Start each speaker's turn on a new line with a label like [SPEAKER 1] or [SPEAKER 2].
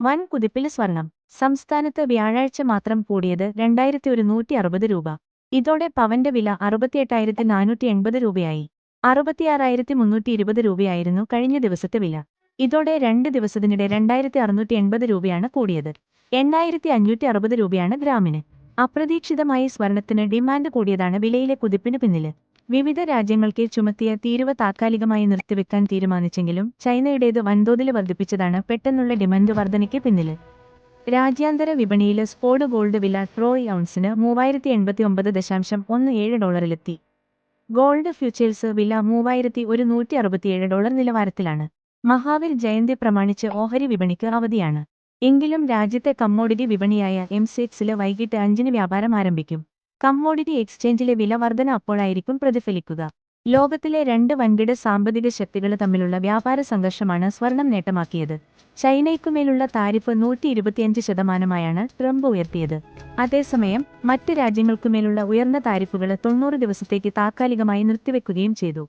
[SPEAKER 1] വൻ കുതിപ്പിൽ സ്വർണം. സംസ്ഥാനത്ത് വ്യാഴാഴ്ച മാത്രം കൂടിയത് രണ്ടായിരത്തി ഒരുന്നൂറ്റി അറുപത് രൂപ. ഇതോടെ പവന്റെ വില അറുപത്തിയെട്ടായിരത്തി നാനൂറ്റി എൺപത് രൂപയായി. അറുപത്തിയാറായിരത്തി മുന്നൂറ്റി ഇരുപത് രൂപയായിരുന്നു കഴിഞ്ഞ ദിവസത്തെ വില. ഇതോടെ രണ്ട് ദിവസത്തിനിടെ രണ്ടായിരത്തി അറുന്നൂറ്റി എൺപത് രൂപയാണ് കൂടിയത്. എണ്ണായിരത്തി അഞ്ഞൂറ്റി അറുപത് രൂപയാണ് ഗ്രാമിന്. അപ്രതീക്ഷിതമായി സ്വർണത്തിന് ഡിമാൻഡ് കൂടിയതാണ് വിലയിലെ കുതിപ്പിന് പിന്നിൽ. വിവിധ രാജ്യങ്ങൾക്ക് ചുമത്തിയ തീരുവ താത്കാലികമായി നിർത്തിവെക്കാൻ തീരുമാനിച്ചെങ്കിലും ചൈനയുടേത് വൻതോതിൽ വർദ്ധിപ്പിച്ചതാണ് പെട്ടെന്നുള്ള ഡിമാൻഡ് വർധനയ്ക്ക് പിന്നിൽ രാജ്യാന്തര വിപണിയിലെ സ്പോഡ് ഗോൾഡ് വില ട്രോയ് ഔൺസിന് മൂവായിരത്തി എൺപത്തി ഒമ്പത് ദശാംശം ഒന്ന് ഏഴ് ഡോളറിലെത്തി. ഗോൾഡ് ഫ്യൂച്ചേഴ്സ് വില മൂവായിരത്തി ഒരു നൂറ്റി അറുപത്തിയേഴ് ഡോളർ നിലവാരത്തിലാണ്. മഹാവീർ ജയന്തി പ്രമാണിച്ച് ഓഹരി വിപണിക്ക് അവധിയാണ്. എങ്കിലും രാജ്യത്തെ കമ്മോഡിറ്റി വിപണിയായ എം സിക്സിൽ വൈകിട്ട് അഞ്ചിന് വ്യാപാരം ആരംഭിക്കും. കമ്മോഡിറ്റി എക്സ്ചേഞ്ചിലെ വില വർധന അപ്പോഴായിരിക്കും പ്രതിഫലിക്കുക. ലോകത്തിലെ രണ്ട് വൻകിട സാമ്പത്തിക ശക്തികൾ തമ്മിലുള്ള വ്യാപാര സംഘർഷമാണ് സ്വർണം നേട്ടമാക്കിയത്. ചൈനയ്ക്കുമേലുള്ള താരിഫ് നൂറ്റി ഇരുപത്തിയഞ്ച് ശതമാനമായാണ് ട്രംപ് ഉയർത്തിയത്. അതേസമയം മറ്റ് രാജ്യങ്ങൾക്കുമേലുള്ള ഉയർന്ന താരിഫുകൾ തൊണ്ണൂറ് ദിവസത്തേക്ക് താത്കാലികമായി നിർത്തിവെക്കുകയും ചെയ്തു.